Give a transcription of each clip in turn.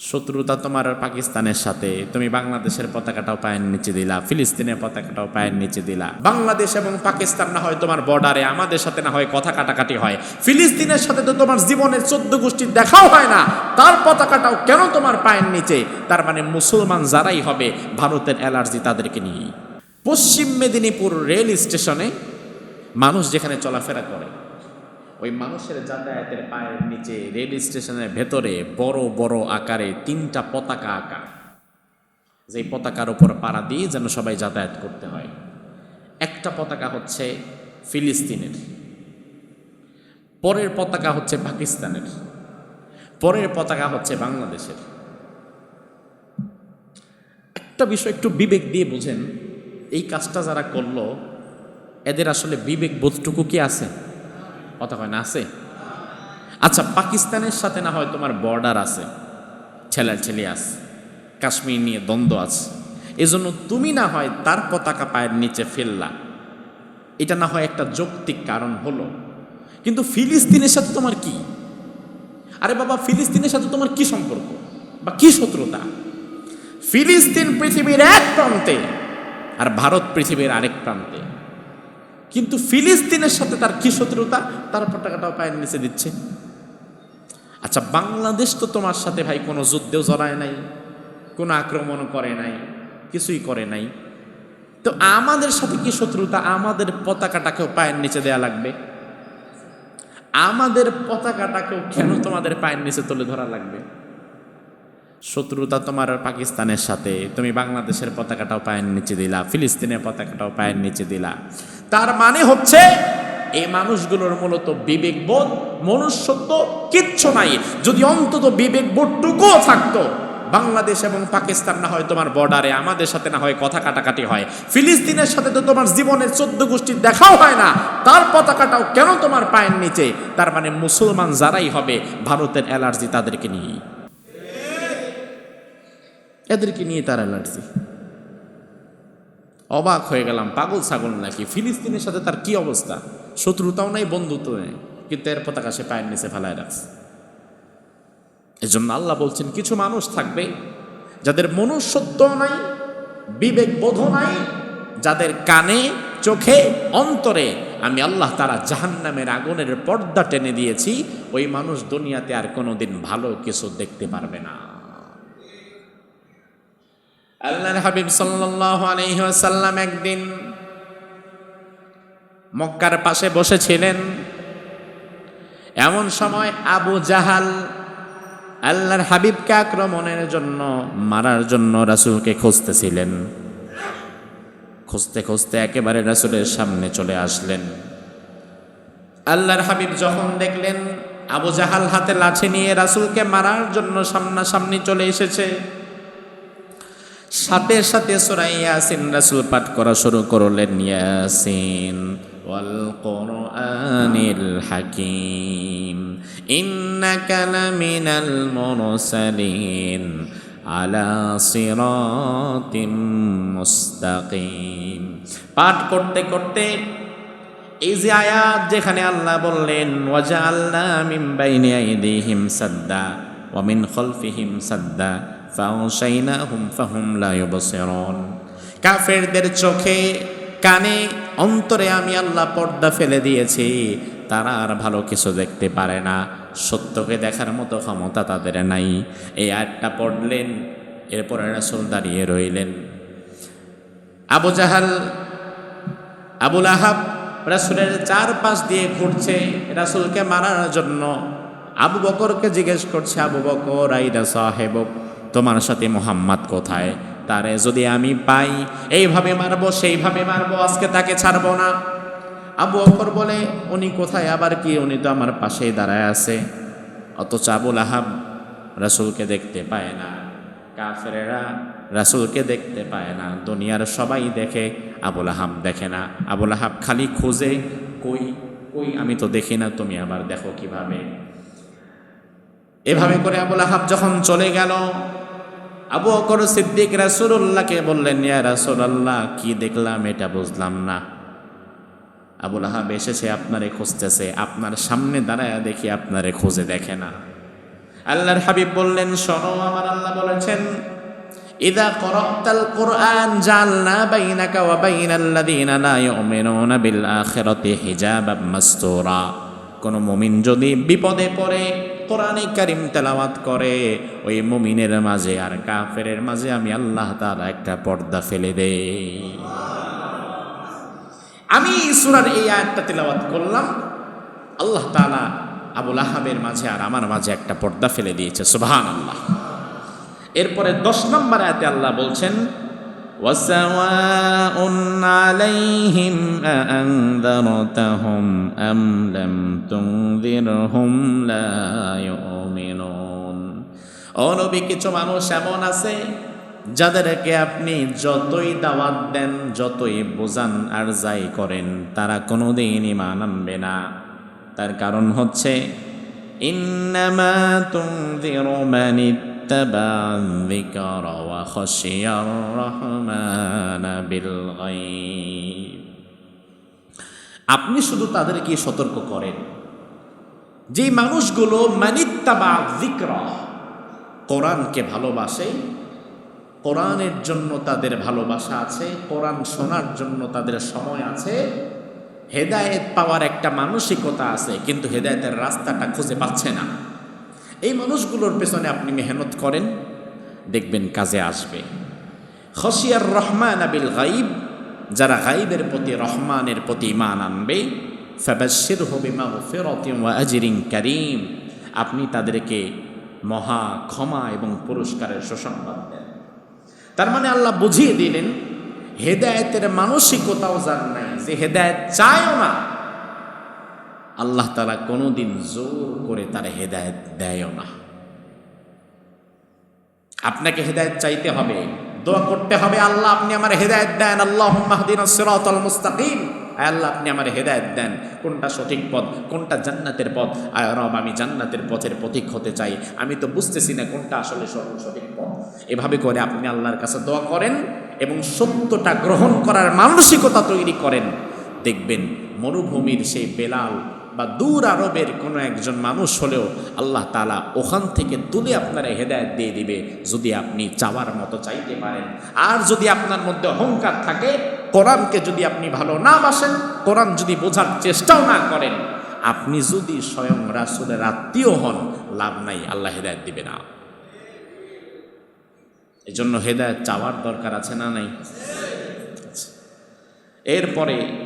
শত্রুতা তোমার পাকিস্তানের সাথে। তুমি বাংলাদেশের পতাকাটাও পায়ের নিচে দিলা, ফিলিস্তিনের পতাকাটাও পায়ের নিচে দিলা। বাংলাদেশ এবং পাকিস্তান না হয় তোমার বর্ডারে আমাদের সাথে না হয় কথা কাটাকাটি হয়। ফিলিস্তিনের সাথে তো তোমার জীবনের চোদ্দ গোষ্ঠীর দেখাও হয় না। তার পতাকাটাও কেন তোমার পায়ের নিচে? তার মানে মুসলমান যারাই হবে, ভারতের অ্যালার্জি তাদেরকে নিয়ে পশ্চিম মেদিনীপুর রেল স্টেশনে মানুষ যেখানে চলাফেরা করে ওই মানুষের যাতায়াতের পায়ের নিচে রেল স্টেশনের ভেতরে বড় বড় আকারে তিনটা পতাকা আঁকা। যে পতাকার উপর পাড়া দিয়ে যেন সবাই যাতায়াত করতে হয়। একটা পতাকা হচ্ছে ফিলিস্তিনের। পরের পতাকা হচ্ছে পাকিস্তানের। পরের পতাকা হচ্ছে বাংলাদেশের। একটা বিষয় একটু বিবেক দিয়ে বুঝেন, এই কাজটা যারা করল, এদের আসলে বিবেক বোধটুকু কি আছে? কথা হয় না, আছে? আচ্ছা পাকিস্তানের সাথে না হয় তোমার বর্ডার আছে? ছেলার ছেলে আছে, কাশ্মীর নিয়ে দ্বন্দ্ব আছে। এজন্য তুমি না হয় তার পতাকা পায়ের নিচে ফেললা। এটা না হয় একটা যৌক্তিক কারণ হলো। কিন্তু ফিলিস্তিনের সাথে তোমার কি? আরে বাবা, ফিলিস্তিনের সাথে তোমার কি সম্পর্ক বা কি শত্রুতা? ফিলিস্তিন পৃথিবীর এক প্রান্তে আর ভারত পৃথিবীর আরেক প্রান্তে। কিন্তু ফিলিস্তিনের সাথে তার কি শত্রুতা? তার পতাকাটাও পায়ের নিচে দিচ্ছে। আচ্ছা বাংলাদেশ তো তোমার সাথে ভাই কোনো যুদ্ধেও জড়ায় নাই, কোনো আক্রমণ করে নাই, কিছুই করে নাই। তো আমাদের সাথে কি শত্রুতা? আমাদের পতাকাটাকেও পায়ের নিচে দেয়া লাগবে। আমাদের পতাকাটাকেও কেন তোমাদের পায়ের নিচে তুলে ধরা লাগবে? শত্রুতা তোমার পাকিস্তানের সাথে। তুমি বাংলাদেশের পতাকাটাও পায়ের নিচে দিলা, ফিলিস্তিনের পতাকাটাও পায়ের নিচে দিলা। তার মানে হচ্ছে, এই মানুষগুলোর মূলত বিবেকবোধ মনুষ্যত্ব কিচ্ছু নাই। যদি অন্তত বিবেকবোধটুকুও থাকতো, বাংলাদেশ এবং পাকিস্তান না হয় তোমার বর্ডারে, আমাদের সাথে না হয় কথা কাটাকাটি হয়। ফিলিস্তিনের সাথে তো তোমার জীবনের চোদ্দ গোষ্ঠীর দেখাও হয় না, তার পতাকাটাও কেন তোমার পায়ের নিচে? তার মানে মুসলমান যারাই হবে, ভারতের অ্যালার্জি তাদেরকে নিয়ে এদেরকে নিয়ে তার অ্যালার্জি। অবাক হয়ে গেলাম, পাগল ছাগল নাকি? ফিলিস্তিনের সাথে তার কি অবস্থা? শত্রুতাও নাই বন্ধুত্ব নেই। কিন্তু এর পতাকা সে পায়ের নিচে ফেলায় রাখছে। এজন্য আল্লাহ বলছেন, কিছু মানুষ থাকবে যাদের মনুষ্যত্ব নাই বিবেক বোধ নাই, যাদের কানে, চোখে, অন্তরে আমি আল্লাহ তারা জাহান্নামের আগুনের পর্দা টেনে দিয়েছি, ওই মানুষ দুনিয়াতে আর কোনোদিন ভালো কিছু দেখতে পারবে না। আল্লাহর হাবিব সাল্লাল্লাহু আলাইহি ওয়াসাল্লাম একদিন মক্কার পাশে বসেছিলেন। এমন সময় আবু জাহাল আল্লাহর হাবিবকে আক্রমণের জন্য, মারার জন্য রাসূলকে খুঁজতেছিলেন। খুঁজতে খুঁজতে একেবারে রাসূলের সামনে চলে আসলেন। আল্লাহর হাবিব যখন দেখলেন আবু জাহাল হাতে লাঠি নিয়ে রাসূলকে মারার জন্য সামনাসামনি চলে এসেছে সাথে সাথে সুরা ইয়াসিন রাসূল পাঠ করা শুরু করলেন, ইয়াসিন ওয়াল কোরআনিল হাকিম, ইন্নাকা লামিনাল মুরসালিন আলা সিরাতিম মুস্তাকিম। পাঠ করতে করতে এই যে আয়াত যেখানে আল্লাহ বললেন, ওয়াজআলনা মিন বাইনি আইদিহিম সাদ্দা ওয়া মিন খলফিহিম সাদ্দা। ফাউশাইনাহুম ফাহুম লা ইউবসিরুন। কাফেরদের চোখে, কানে, অন্তরে আমি আল্লাহ পর্দা ফেলে দিয়েছি। তারা আর ভালো কিছু দেখতে পারে না। সত্যকে দেখার মতো ক্ষমতা তাদের নাই। এই আয়াতটা পড়লেন, এরপরে রাসূল দাঁড়িয়ে রইলেন। আবু জাহাল আবুল আহাব রাসূলের চারপাশ দিয়ে ঘুরছে রাসূলকে মারার জন্য। আবু বকরকে জিজ্ঞেস করছে, আবু বকর আইরা সাহেব তোমার সাথে মোহাম্মদ কোথায়? তারে যদি আমি পাই, এইভাবে মারবো, সেইভাবে মারবো, আজকে তাকে ছাড়বো না। আবু বকর বলে, উনি কোথায়? আবার কি? উনি তো আমার পাশেই দাঁড়ায় আছে। অথচ আবুল আহাব রাসূলকে দেখতে পায় না। কাফেরেরা রাসূলকে দেখতে পায় না। দুনিয়ার সবাই দেখে আবুল আহাব দেখে না। আবুল আহাব খালি খোঁজে, কই কই? আমি তো দেখি না, তুমি আবার দেখো কীভাবে? এভাবে করে আবুল আহাব যখন চলে গেল আবু অকর সিদ্দিক রাসূলুল্লাহকে বললেন, ইয়া রাসূলুল্লাহ, কি দেখলাম এটা বুঝলাম না। আবুল আহাব এসেছে, আপনারে খুঁজতেছে, আপনার সামনে দাঁড়ায় দেখি আপনারে খুঁজে দেখে না। আল্লাহর হাবিব বললেন, শোনো, আমার আল্লাহ বলেছেন কোরআন কোন মুমিন যদি বিপদে পড়ে কোরআনে কারিম তেলাওয়াত করে, ওই মুমিনের মাঝে আর কাফেরের মাঝে আমি আল্লাহ তাআলা একটা পর্দা ফেলে দেই। আমি সুরার এই আয়াতটা তেলাওয়াত করলাম, আল্লাহ তাআলা আবুল আহাবের মাঝে আর আমার মাঝে একটা পর্দা ফেলে দিয়েছে সুবহান আল্লাহ এরপরে দশ নম্বর আয়াতে আল্লাহ বলছেন وسواء عليهم أأنذرتهم أم لم تنذرهم لا يؤمنون ও নবী কিছু মানুষ এমন আছে যাদেরকে আপনি যতই দাওয়াত দেন যতই বোঝান আর যাই করেন তারা কোনোদিন ইমান আনবে না তার কারণ হচ্ছে ইন্নামা তুনযিরু ওয়া খাশিয়ার রহমান বিল গায়ব আপনি শুধু তাদেরকে সতর্ক করেন। যে মানুষগুলো মানিত্তাবা যিকর, কোরআনকে ভালোবাসে, কোরআনের জন্য তাদের ভালোবাসা আছে, কোরআন শোনার জন্য তাদের সময় আছে, হেদায়েত পাওয়ার একটা মানসিকতা আছে, কিন্তু হেদায়েতের রাস্তাটা খুঁজে পাচ্ছে না। এই মানুষগুলোর পেছনে আপনি মেহনত করেন, দেখবেন কাজে আসবে। খসিয়ার রহমান আবিল গাইব, যারা গাইবের প্রতি, রহমানের প্রতি ইমান আনবে ফ্যাবাসির হবে মা ফেরতিম করিম, আপনি তাদেরকে মহা ক্ষমা এবং পুরস্কারের সুসংবাদ দেন। তার মানে আল্লাহ বুঝিয়ে দিলেন, হেদায়েতের মানসিকতাও যার নাই, যে হেদায়েত চায়ও না আল্লাহ তালা কোনোদিন জোর করে তার হেদায়েত দেয়ও না। আপনাকে হেদায়েত চাইতে হবে, দোয়া করতে হবে, আল্লাহ আপনি আমার হেদায়েত দেন আল্লাহ মাহদিন মুস্তাকিম। আয় আল্লাহ, আপনি আমার হেদায়েত দেন, কোনটা সঠিক পথ, কোনটা জান্নাতের পথ। আয় রব, আমি জান্নাতের পথের প্রতীক হতে চাই, আমি তো বুঝতেছি না কোনটা আসলে সঠিক পথ। এভাবে করে আপনি আল্লাহর কাছে দোয়া করেন এবং সত্যটা গ্রহণ করার মানসিকতা তৈরি করেন। দেখবেন মরুভূমির সেই বেলাল বা দূর আরবের কোনো একজন মানুষ হলেও আল্লাহ তালা ওখান থেকে তুলে আপনারা হেদায়ত দিয়ে দিবে যদি আপনি চাওয়ার মতো চাইতে পারেন। আর যদি আপনার মধ্যে অহংকার থাকে, কোরআনকে যদি আপনি ভালো না বাসেন, কোরআন যদি বোঝার চেষ্টাও না করেন, আপনি যদি স্বয়ং রাসুলের আত্মীয় হন, লাভ নাই, আল্লাহ হেদায়ত দিবে না। এই জন্য হেদায়ত চাওয়ার দরকার আছে না নাই? এরপরে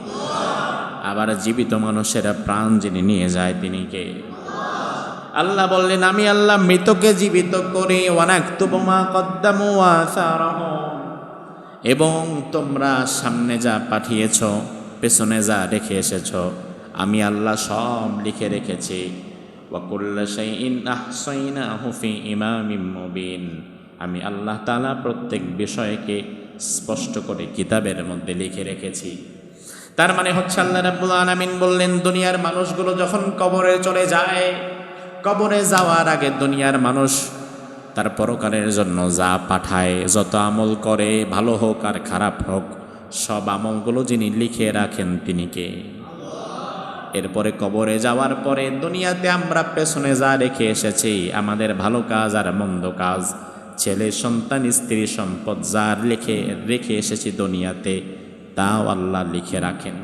আবার জীবিত মানুষেরা প্রাণ যিনি নিয়ে যায় তিনি কে? আল্লাহ বললেন, আমি আল্লাহ মৃতকে জীবিত করে অনেক তুবমা কদ্দামু এবং তোমরা সামনে যা পাঠিয়েছ, পেছনে যা রেখে এসেছ, আমি আল্লাহ সব লিখে রেখেছি। আমি আল্লাহ তালা প্রত্যেক বিষয়কে স্পষ্ট করে কিতাবের মধ্যে লিখে রেখেছি। তার মানে হচ্ছে আল্লাহ রাব্বুল আলামিন বললেন, দুনিয়ার মানুষগুলো যখন কবরে চলে যায়, কবরে যাওয়ার আগে দুনিয়ার মানুষ তার পরকালের জন্য যা পাঠায়, যত আমল করে, ভালো হোক আর খারাপ হোক, সব আমলগুলো যিনি লিখে রাখেন তিনি কে? এরপরে কবরে যাওয়ার পরে দুনিয়াতে আমরা পেছনে যা রেখে এসেছি, আমাদের ভালো কাজ আর মন্দ কাজ, ছেলে, সন্তান, স্ত্রী, সম্পদ যার লিখে, রেখে এসেছি দুনিয়াতে তাও আল্লাহ লিখে রাখেন।